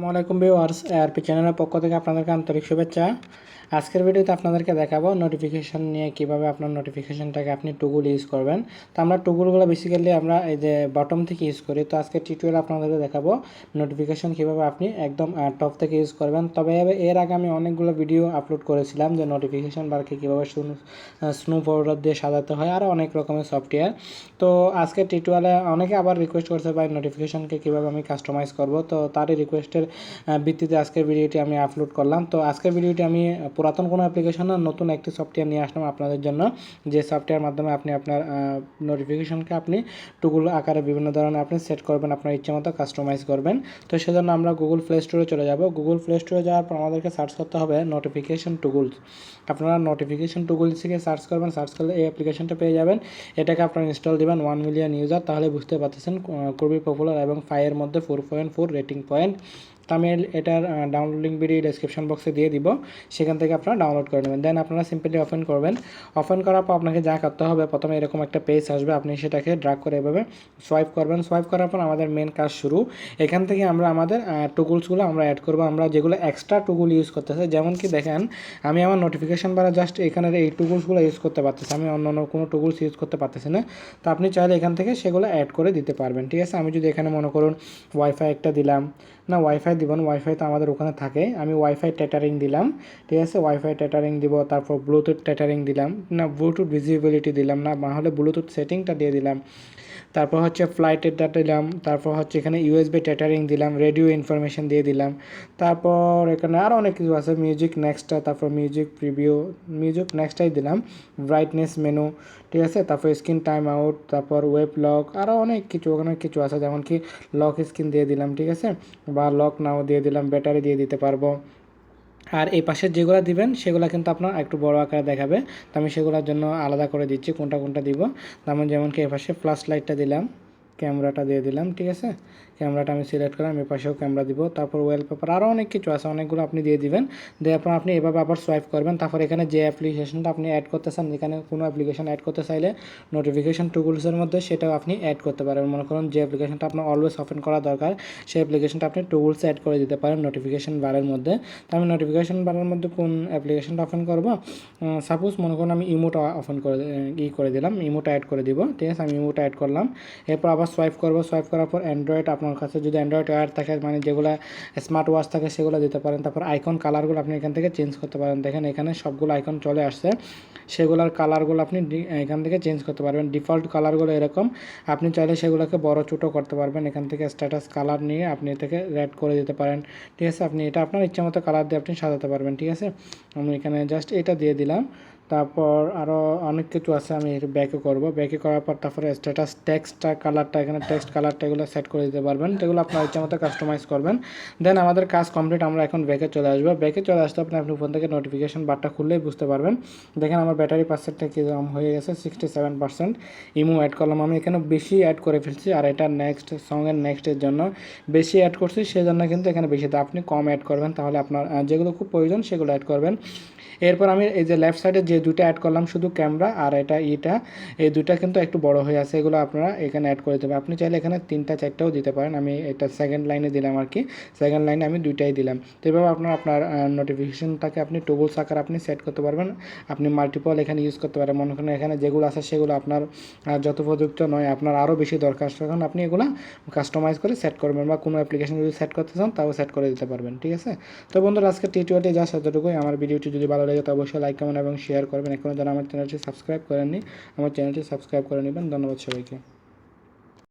আসসালামু আলাইকুম viewers, ARP চ্যানেলের পক্ষ থেকে আপনাদেরকে আন্তরিক শুভেচ্ছা। আজকের ভিডিওতে আপনাদেরকে দেখাবো নোটিফিকেশান নিয়ে কীভাবে আপনার নোটিফিকেশানটাকে আপনি টুগুল ইউজ করবেন। তো আমরা টুগুলগুলো বেসিক্যালি আমরা এই যে বটম থেকে ইউজ করি। তো আজকে টিউটোরিয়াল আপনাদেরকে দেখাবো নোটিফিকেশান কীভাবে আপনি একদম টপ থেকে ইউজ করবেন। তবে এর আগে আমি অনেকগুলো ভিডিও আপলোড করেছিলাম যে নোটিফিকেশন বারকে কীভাবে স্নো পাউডার দিয়ে সাজাতে হয় আরও অনেক রকমের সফটওয়্যার তো আজকে টিউটোরিয়ালে অনেকে আবার রিকোয়েস্ট করছে, ভাই নোটিফিকেশানকে কীভাবে আমি কাস্টমাইজ করব? তো তারই রিকোয়েস্টের ভিত্তিতে আজকের ভিডিওটি আমি আপলোড করলাম। তো আজকের ভিডিওটি আমি পুরাতন কোনো অ্যাপ্লিকেশন না নতুন একটি সফটওয়্যার নিয়ে আসলাম আপনাদের জন্য। যে সফটওয়্যার মাধ্যমে আপনি আপনার নোটিফিকেশনকে আপনি টুগুল আকারে বিভিন্ন ধরনের আপনি সেট করবেন, আপনার ইচ্ছে মতো কাস্টমাইজ করবেন। তো সেজন্য আমরা গুগল প্লে স্টোরে চলে যাব। গুগল প্লে স্টোরে যাওয়ার পর আমাদেরকে সার্চ করতে হবে নোটিফিকেশন টুগুলস আপনারা নোটিফিকেশন টুগুলস থেকে সার্চ করবেন সার্চ করলে এই অ্যাপ্লিকেশনটা পেয়ে যাবেন। এটাকে আপনারা ইনস্টল দেবেন ওয়ান মিলিয়ন ইউজার তাহলে বুঝতে পারতেছেন খুবই পপুলার এবং ফাইয়ের মধ্যে four point four rating point তো আমি এটার ডাউনলোড লিঙ্ক ভিডিও ডিসক্রিপশন বক্সে দিয়ে দিব। সেখান থেকে আপনারা ডাউনলোড করে নেবেন। দেন আপনারা সিম্পলি ওপেন করবেন। ওপেন করার পর আপনাকে যা করতে হবে, প্রথমে এরকম একটা পেজ আসবে। আপনি সেটাকে ড্রাগ করে এভাবে সোয়াইপ করবেন। সোয়াইপ করার পর আমাদের মেন কাজ শুরু। এখান থেকে আমরা আমাদের টুগুলসগুলো আমরা অ্যাড করব। আমরা যেগুলো এক্সট্রা টুকুল ইউজ করতেছে, যেমন কি দেখেন, আমি আমার নোটিফিকেশান বারা জাস্ট এখানের এই টুগুলসগুলো ইউজ করতে পারতেছি। আমি অন্য অন্য কোনো টুগুলস ইউজ করতে পারতেছি না। তো আপনি চাইলে এখান থেকে সেগুলো অ্যাড করে দিতে পারবেন। ঠিক আছে? আমি যদি এখানে মনে করুন ওয়াইফাই একটা দিলাম না ওয়াইফাই দিবেন ওয়াইফাই তো আমাদের ওখানে থাকে। আমি ওয়াইফাই টেটারিং দিলাম, ঠিক আছে? ওয়াইফাই টেটারিং দিব, তারপর ব্লুটুথ টেটারিং দিলাম, না ব্লুটুথ ভিজিবিলিটি দিলাম, না না হলে ব্লুটুথ সেটিংটা দিয়ে দিলাম। তারপর হচ্ছে ফ্লাইটেরটা দিলাম, তারপর হচ্ছে এখানে ইউএসবি টেটারিং দিলাম রেডিও ইনফরমেশন দিয়ে দিলাম, তারপর এখানে আরও অনেক কিছু আছে মিউজিক নেক্সটটা তারপর মিউজিক প্রিভিউ মিউজিক নেক্সটটাই দিলাম ব্রাইটনেস মেনু ঠিক আছে, তারপর স্ক্রিন টাইম আউট তারপর ওয়েব লক আরও অনেক কিছু ওখানে কিছু আছে, যেমন কি লক স্ক্রিন দিয়ে দিলাম, ঠিক আছে, বা লক নাও দিয়ে দিলাম ব্যাটারি দিয়ে দিতে পারব। আর এই পাশের যেগুলো দিবেন, সেগুলো কিন্তু আপনার একটু বড় আকারে দেখাবে। তো আমি সেগুলোর জন্য আলাদা করে দিচ্ছি, কোনটা কোনটা দিব। তেমন যেমন কি এ পাশে ফ্লাশ লাইটটা দিলাম। ক্যামেরাটা দিয়ে দিলাম, ঠিক আছে? ক্যামেরাটা আমি সিলেক্ট করলাম, এ পাশেও ক্যামেরা দিব, তারপর ওয়েলপেপার আরও অনেক কিছু আছে, অনেকগুলো আপনি দিয়ে দিবেন। দেওয়ার আপনার আপনি এভাবে আবার সোয়াইপ করবেন, তারপর এখানে যে অ্যাপ্লিকেশনটা আপনি অ্যাড করতে চান যেখানে কোনো অ্যাপ্লিকেশন অ্যাড করতে চাইলে নোটিফিকেশন টুগুলসের মধ্যে সেটাও আপনি অ্যাড করতে পারেন। মনে করুন যে অ্যাপ্লিকেশনটা আপনার অলওয়েজ ওপেন করা দরকার, সেই অ্যাপ্লিকেশনটা আপনি টুগুলসে অ্যাড করে দিতে পারেন নোটিফিকেশন বারের মধ্যে। তো আমি নোটিফিকেশন বারের মধ্যে কোন অ্যাপ্লিকেশনটা ওপেন করব? সাপোজ মনে করুন আমি ইমোটা ওপেন করে, ই করে দিলাম ইমোটা অ্যাড করে দিব, ঠিক আছে? আমি ইমোটা অ্যাড করলাম, এরপর আবার সোয়াইপ করব সোয়াইপ করার পর অ্যান্ড্রয়েড আপনার কাছে যদি অ্যান্ড্রয়েড ওয়ার থাকে মানে যেগুলো স্মার্ট ওয়াচ থাকে, সেগুলো দিতে পারেন। তারপর আইকন কালারগুলো আপনি এখান থেকে চেঞ্জ করতে পারেন। দেখেন এখানে সবগুলো আইকন চলে আসছে। সেগুলোর কালারগুলো আপনি এখান থেকে চেঞ্জ করতে পারবেন। ডিফল্ট কালারগুলো এরকম। আপনি চাইলে সেগুলোকে বড় ছোটো করতে পারবেন। এখান থেকে স্ট্যাটাস কালার নিয়ে আপনি এটাকে রেড করে দিতে পারেন। ঠিক আছে? আপনি এটা আপনার ইচ্ছা মতো কালার দিয়ে আপনি সাজাতে পারবেন। ঠিক আছে? আমি এখানে জাস্ট এটা দিয়ে দিলাম। তারপর আরও অনেক কিছু আছে আমি ব্যাকে করব। ব্যাকে করার পর তারপরে স্ট্যাটাস টেক্সটটা কালারটা এখানে টেক্সট কালারটা এগুলো সেট করে দিতে পারবেন। যেগুলো আপনার ইচ্ছা মতো কাস্টমাইজ করবেন। দেন আমাদের কাজ কমপ্লিট আমরা এখন ব্যাকে চলে আসব। ব্যাকে চলে আসতে আপনি আপনি ফোন থেকে নোটিফিকেশন বারটা খুললেই বুঝতে পারবেন। দেখেন আমার ব্যাটারি পার্সেন্টটা কীরকম হয়ে গেছে? Sixty seven percent imo add করলাম। আমি এখানে বেশি অ্যাড করে ফেলছি। আর এটা নেক্সট সঙ্গের নেক্সটের জন্য বেশি অ্যাড করছি। সেজন্য কিন্তু এখানে বেশি। আপনি কম অ্যাড করবেন। তাহলে আপনার যেগুলো খুব প্রয়োজন সেগুলো অ্যাড করবেন। এরপর আমি এই যে লেফট সাইডে যে দুটো অ্যাড করলাম শুধু ক্যামেরা আর এটা ইটা, এই দুটা কিন্তু একটু বড় হয়ে আছে, এগুলো আপনারা এখানে অ্যাড করে দেবেন আপনি চাইলে এখানে তিনটা চারটাও দিতে পারেন, আমি এটা সেকেন্ড লাইনে দিলাম আর কি সেকেন্ড লাইনে আমি দুইটাই দিলাম। তো এভাবে আপনার আপনার নোটিফিকেশনটাকে আপনি টুবলস আকার আপনি সেট করতে পারবেন, আপনি মাল্টিপল এখানে ইউজ করতে পারেন। মনে করেন এখানে যেগুলো আছে সেগুলো আপনার যথোপযুক্ত নয়, আপনার আরও বেশি দরকার তখন আপনি এগুলো কাস্টমাইজ করে সেট করবেন বা কোনো অ্যাপ্লিকেশন যদি সেট করতে চান, তাও সেট করে দিতে পারবেন, ঠিক আছে? তো বন্ধুরা আজকে টি টোয়েন্টি যা সেতটুকুই আমার ভিডিওটি যদি ভালো লাগে তো অবশ্যই লাইক কমেন্ট এবং শেয়ার করবেন। এখনও যারা আমার চ্যানেলটি সাবস্ক্রাইব করেননি আমার চ্যানেলটি সাবস্ক্রাইব করে নেবেন। ধন্যবাদ সবাইকে।